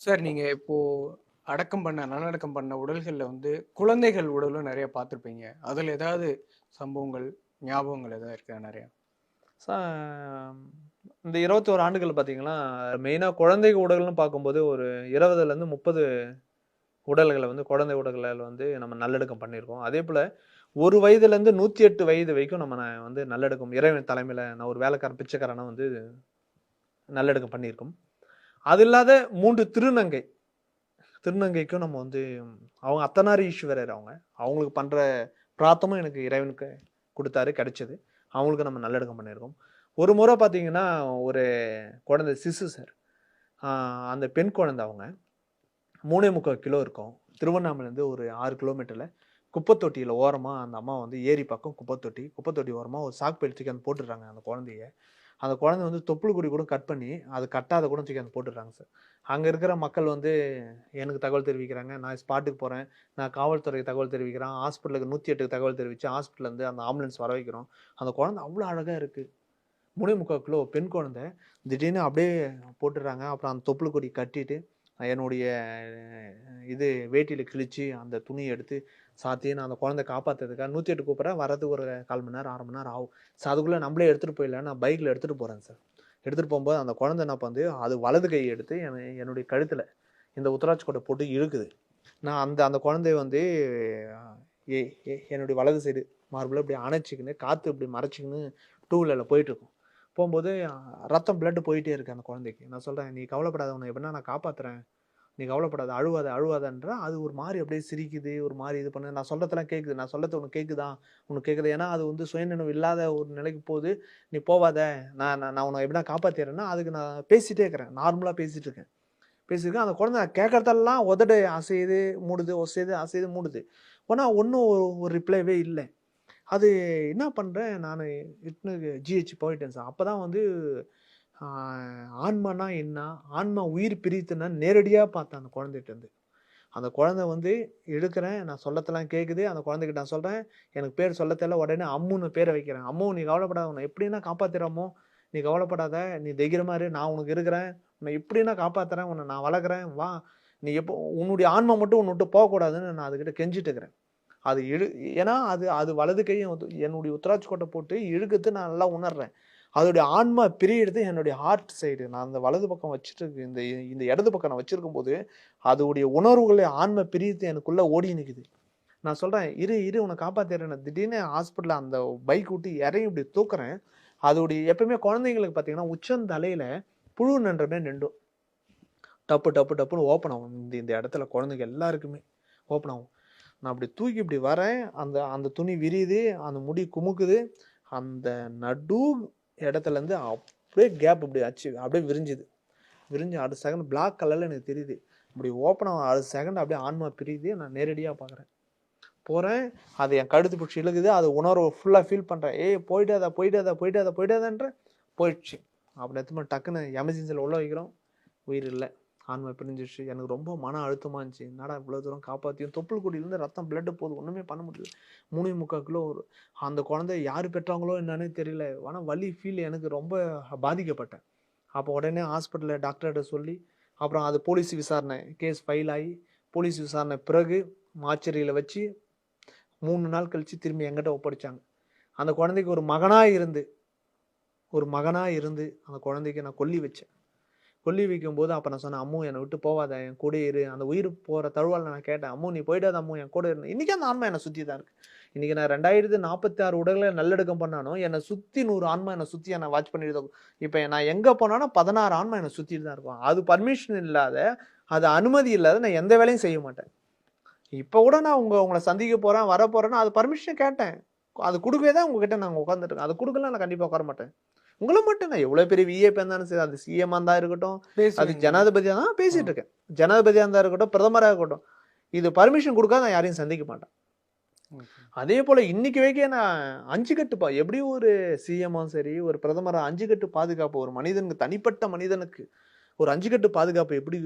Sir நீங்க இப்போ அடக்கம் பண்ண நல்லடக்கம் பண்ண உடல்கள்ல வந்து குழந்தைகள் உடலும் நிறைய பார்த்துருப்பீங்க. அதுல ஏதாவது சம்பவங்கள் ஞாபகங்கள் ஏதாவது இருக்கா நிறைய? ச இந்த இருபத்தி ஒரு ஆண்டுகள் பார்த்தீங்கன்னா மெயினாக குழந்தை உடல்னு பார்க்கும்போது ஒரு இருபதுலேருந்து முப்பது உடல்களை வந்து குழந்தை உடல்களில் வந்து நம்ம நல்லடக்கம் பண்ணியிருக்கோம். அதே போல் ஒரு வயதுலேருந்து நூற்றி எட்டு வயது வரைக்கும் நம்ம வந்து நல்லடக்கம் இறைவன் தலைமையில் நான் ஒரு வேலைக்காரன் பிச்சைக்காரனை வந்து நல்லடக்கம் பண்ணியிருக்கோம். அது இல்லாத மூன்று திருநங்கை. திருநங்கைக்கும் நம்ம வந்து அவங்க அத்தனாரி ஈஸ்வரர் அவங்க. அவங்களுக்கு பண்ணுற பிரார்த்தமும் எனக்கு இறைவனுக்கு கொடுத்தாரு கிடைச்சது. அவங்களுக்கு நம்ம நல்லடக்கம் பண்ணியிருக்கோம். ஒரு முறை பார்த்தீங்கன்னா ஒரு குழந்தை சிசு சார். அந்த பெண் குழந்தை அவங்க. மூணே முக்கால் கிலோ இருக்கும். திருவண்ணாமலேருந்து ஒரு ஆறு கிலோமீட்டரில் குப்பைத்தொட்டியில் ஓரமாக அந்த அம்மா வந்து ஏரி பக்கம் குப்பைத்தொட்டி குப்பைத்தொட்டி ஓரமாக ஒரு சாக்கு பை அந்த போட்டுடுறாங்க அந்த குழந்தைய. அந்த குழந்தை வந்து தொப்புள் கொடி கூட கட் பண்ணி அது கட்டாத கூட தூக்கி அந்த போட்டுடுறாங்க சார் அங்கே இருக்கிற மக்கள் வந்து எனக்கு தகவல் தெரிவிக்கிறாங்க. நான் ஸ்பாட்டுக்கு போகிறேன் நான் காவல்துறைக்கு தகவல் தெரிவிக்கிறேன். ஹாஸ்பிட்டலுக்கு நூற்றி எட்டுக்கு தகவல் தெரிவித்து ஹாஸ்பிட்டல்லேருந்து அந்த ஆம்புலன்ஸ் வர வைக்கிறோம். அந்த குழந்தை அவ்வளோ அழகாக இருக்குது முனை முக்கால் கிலோ பெண் குழந்தை திடீர்னு அப்படியே போட்டுடுறாங்க. அப்புறம் அந்த தொப்புள் கொடி கட்டிட்டு என்னுடைய இது வேட்டியில் கிழிச்சு அந்த துணியை எடுத்து சாத்தி நான் அந்த குழந்தை காப்பாற்றுறதுக்காக நூற்றி எட்டு கூப்பிட்றேன் வரதுக்கு ஒரு கால் மணி நேரம் அரை மணி நேரம் ஆகும். ஸோ அதுக்குள்ளே நம்மளே எடுத்துகிட்டு போயிடல நான் பைக்கில் எடுத்துகிட்டு போகிறேன் சார் எடுத்துகிட்டு போகும்போது அந்த குழந்தை என்ன வந்து அது வலது கை எடுத்து என என்னுடைய கழுத்தில் இந்த உத்தராட்சி கொட்டை போட்டு இழுக்குது. நான் அந்த அந்த குழந்தைய வந்து ஏ என்னுடைய வலது சைடு மார்பில் இப்படி அணைச்சிக்கின்னு காற்று இப்படி மறைச்சிக்கின்னு டூ வீலரில் போயிட்டுருக்கோம் போகும்போது ரத்தம் பிளட்டு போயிட்டே இருக்கு அந்த குழந்தைக்கு. நான் சொல்கிறேன் நீ கவலைப்படாத உன்னை எப்படின்னா நான் காப்பாற்றுறேன் நீ கவலைப்படாத அழுவாத அழுவாதன்ற. அது ஒரு மாதிரி அப்படியே சிரிக்குது ஒரு மாதிரி இது பண்ணு நான் சொல்கிறதெல்லாம் கேட்குது நான் சொல்கிறது உனக்கு கேட்குதா உனக்கு கேட்குது ஏன்னா அது வந்து சுயநினைவு இல்லாத ஒரு நிலைக்கு போகுது. நீ போவாத. நான் நான் நான் உன்னை எப்படின்னா காப்பாற்றிடுறேன்னா அதுக்கு நான் பேசிகிட்டே இருக்கிறேன். நார்மலாக பேசிகிட்டு இருக்கேன். பேசியிருக்கேன் அந்த குழந்தை கேட்குறதெல்லாம் உதடு அசையுது மூடுது ஒசையுது அசையுது மூடுது. ஆனால் ஒன்றும் ஒரு ரிப்ளைவே இல்லை. அது என்ன பண்ணுறேன் நான் இட்னு ஜிஹெச் போயிட்டேன் சார். அப்போ தான் வந்து ஆன்மானா என்ன? ஆன்மா உயிர் பிரித்துனா நேரடியாக பார்த்தேன் அந்த குழந்தைகிட்டேருந்து அந்த குழந்தை வந்து எடுக்கிறேன் நான் சொல்லத்தெல்லாம் கேட்குது அந்த குழந்தைகிட்ட நான் சொல்கிறேன் எனக்கு பேர் சொல்ல தெரியல உடனே அம்முன்னு பேரை வைக்கிறேன். அம்மு நீ கவலைப்படாத உன்னை எப்படின்னா காப்பாத்திரமோ நீ கவலைப்படாத நீ தைக்கிற இரு நான் உனக்கு இருக்கிறேன். உன்னை எப்படின்னா காப்பாற்றுறேன் உன்னை நான் வளர்க்குறேன் வா. நீ எப்போ உன்னுடைய ஆன்மா மட்டும் உன்னை விட்டு போகக்கூடாதுன்னு நான் அதுக்கிட்ட கெஞ்சிட்டு இருக்கிறேன். அது இழு ஏன்னா அது அது வலது கையும் என்னுடைய உத்தராட்சி கோட்டை போட்டு இழுக்குது நான் நல்லா உணர்றேன். அதோடைய ஆன்மா பிரியிறது என்னுடைய ஹார்ட் சைடு நான் அந்த வலது பக்கம் வச்சுட்டு இந்த இந்த இடது பக்கம் நான் வச்சிருக்கும் போது அதோடைய உணர்வுகளை ஆன்மை பிரியுது எனக்குள்ள ஓடி நிற்குது நான் சொல்கிறேன் இரு இரு உன்னை காப்பாத்திடுறேன். திடீர்னு ஹாஸ்பிட்டலில் அந்த பைக் விட்டு இறங்கி இப்படி தூக்குறேன். அதோடைய எப்பயுமே குழந்தைங்களுக்கு பார்த்தீங்கன்னா உச்சந்தலையில புழு நின்ற நின்றும். டப்பு டப்பு டப்புன்னு ஓப்பன் ஆகும். இந்த இந்த இடத்துல குழந்தைங்க எல்லாருக்குமே ஓப்பன் ஆகும். நான் அப்படி தூக்கி இப்படி வரேன். அந்த அந்த துணி விரியுது அந்த முடி குமுக்குது. அந்த நடு இடத்துலேருந்து அப்படியே கேப் இப்படி ஆச்சு. அப்படியே விரிஞ்சுது. விரிஞ்சு அடுத்த செகண்ட் பிளாக் கலரில் எனக்கு தெரியுது. இப்படி ஓப்பன் ஆகும் அடுத்த செகண்ட் அப்படியே ஆன்மா பிரியுது. நான் நேரடியாக பார்க்குறேன். போகிறேன் அது என் கழுத்து பிடிச்சி இழுக்குது. அது உணர்வு ஃபுல்லாக ஃபீல் பண்ணுறேன் ஏய் போயிட்டாதா போயிட்டாதா போயிட்டாதா போயிட்டாதான்ற போயிடுச்சு. அப்படி எத்தனை டக்குன்னு எமர்ஜென்சியில் உள்ள வைக்கிறோம். உயிர் இல்லை. ஆன்மை பிரிஞ்சிச்சு எனக்கு ரொம்ப மன அழுத்தமாக இருந்துச்சு. என்னடா இவ்வளோ தூரம் காப்பாற்றியும் தொப்புள் கொடியிலேருந்து ரத்தம் பிளட்டு போகுது. ஒன்றுமே பண்ண முடியல. மூணு முக்கால் கிலோ ஒரு அந்த குழந்தை யார் பெற்றாங்களோ என்னன்னு தெரியல. ஆனால் வலி ஃபீல் எனக்கு ரொம்ப பாதிக்கப்பட்டேன். அப்போ உடனே ஹாஸ்பிட்டலில் டாக்டர்கிட்ட சொல்லி அப்புறம் அது போலீஸ் விசாரணை கேஸ் ஃபைல் ஆகி போலீஸ் விசாரணை பிறகு மாச்சரியில் வச்சு மூணு நாள் கழித்து திரும்பி எங்கிட்ட ஒப்படைச்சாங்க. அந்த குழந்தைக்கு ஒரு மகனாக இருந்து ஒரு மகனாக இருந்து அந்த குழந்தைக்கு நான் கொல்லி வச்சேன். கொல்லி வைக்கும்போது அப்போ நான் சொன்னேன் அம்மு என்னை விட்டு போவாத என் கூட இரு. அந்த உயிர் போகிற தழுவால் நான் கேட்டேன் அம்மு நீ போயிடாத அம்மு என் கூட இரு. இன்றைக்கி அந்த ஆன்மா என்னை சுற்றி தான் இருக்கு. இன்றைக்கி நான் ரெண்டாயிரத்து நாற்பத்தி ஆறு உடல்களை நல்லடக்கம் பண்ணானோ என்னை சுற்றி நூறு ஆன்மா என்னை சுற்றி என்னை வாட்ச் பண்ணிட்டு தான் இப்போ நான் எங்கே போனாலும் பதினாறு ஆன்மா என்னை சுற்றிட்டு தான் இருக்கும். அது பர்மிஷன் இல்லாத அது அனுமதி இல்லாத நான் எந்த வேலையும் செய்ய மாட்டேன். இப்போ கூட நான் உங்கள் உங்களை சந்திக்க போகிறேன் வர போறேன்னா அது பர்மிஷன் கேட்டேன். அது கொடுக்கவே தான் உங்ககிட்ட நாங்கள் உட்காந்துருக்கேன் அது கொடுக்கலாம் நான் கண்டிப்பாக உட்கார மாட்டேன். உங்களை மட்டும் நான் எவ்வளோ பெரிய விஏபி இருந்தாலும் சரி அது சிஎம் இருந்தா இருக்கட்டும் அது. ஜனாதிபதியாக தான் பேசிட்டு இருக்கேன். ஜனாதிபதியாக இருந்தா இருக்கட்டும் பிரதமராக இருக்கட்டும் இது பர்மிஷன் கொடுக்காத நான் யாரையும் சந்திக்க மாட்டேன். அதே போல இன்னைக்கு வரைக்கும் நான் அஞ்சு கட்டு பா எப்படி ஒரு சிஎம்மும் சரி ஒரு பிரதமரா அஞ்சு கட்டு பாதுகாப்பு ஒரு மனிதனுக்கு தனிப்பட்ட மனிதனுக்கு ஒரு அஞ்சு கட்டு பாதுகாப்பு எப்படி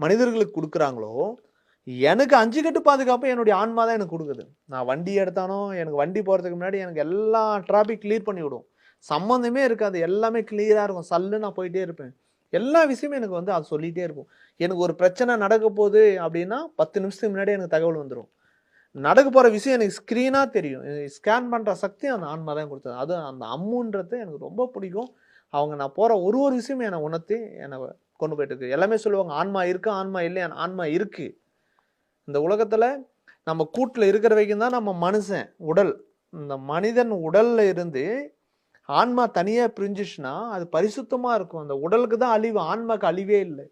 மனிதர்களுக்கு கொடுக்குறாங்களோ எனக்கு அஞ்சு கட்டு பாதுகாப்பு என்னுடைய ஆன்மா தான் எனக்கு கொடுக்குது. நான் வண்டி எடுத்தானோ எனக்கு வண்டி போகிறதுக்கு முன்னாடி எனக்கு எல்லா டிராபிக் கிளியர் பண்ணி விடும் சம்மந்தமே இருக்காது. எல்லாமே கிளியராக இருக்கும். சல்லு நான் போயிட்டே இருப்பேன். எல்லா விஷயமும் எனக்கு வந்து அது சொல்லிகிட்டே இருக்கும். எனக்கு ஒரு பிரச்சனை நடக்க போகுது அப்படின்னா பத்து நிமிஷத்துக்கு முன்னாடி எனக்கு தகவல் வந்துடும் நடக்க போகிற விஷயம் எனக்கு ஸ்க்ரீனாக தெரியும். ஸ்கேன் பண்ணுற சக்தி அந்த ஆன்மா தான் கொடுத்தது. அது அந்த அம்முன்றது எனக்கு ரொம்ப பிடிக்கும். அவங்க நான் போகிற ஒரு ஒரு விஷயமும் என்னை உணர்த்தி என்னை கொண்டு போயிட்டு இருக்கு. எல்லாமே சொல்லுவாங்க ஆன்மா இருக்கு? ஆன்மா இல்லை ஆன்மா இருக்குது இந்த உலகத்தில் நம்ம கூட்டில் இருக்கிற வரைக்கும் தான் நம்ம மனுஷன் உடல். இந்த மனிதன் உடலில் இருந்து ஆன்மா தனியாக பிரிஞ்சிச்சுன்னா அது பரிசுத்தமாக இருக்கும். அந்த உடலுக்கு தான் அழிவு ஆன்மாக்கு அழிவே இல்லை.